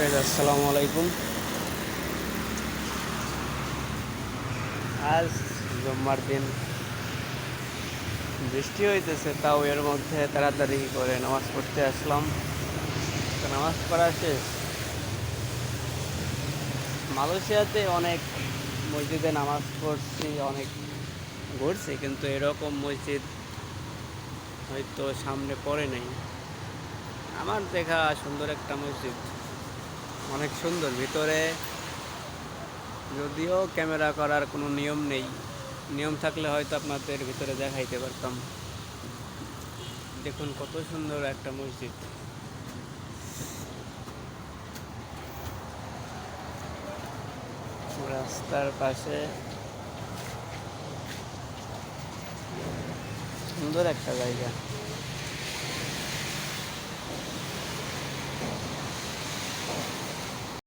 Guys আসসালামু আলাইকুম আজ জুম্মার দিন। বৃষ্টি হইতেছে, তাও এর মধ্যে তাড়াতাড়ি করে নামাজ পড়তে আসলাম। নামাজ পড়া শেষ। মালয়েশিয়াতে অনেক মসজিদে নামাজ পড়ছি, অনেক ঘুরছি, কিন্তু এরকম মসজিদ হয়তো সামনে পড়ে নেই। আমার দেখা সুন্দর একটা মসজিদ। অনেক সুন্দর। ভিতরে যদিও ক্যামেরা করার কোনো নিয়ম নেই। নিয়ম থাকলে হয়তো আপনাদের ভিতরে দেখাইতে পারতাম। দেখুন কত সুন্দর একটা মসজিদ। রাস্তার পাশে সুন্দর একটা জায়গা।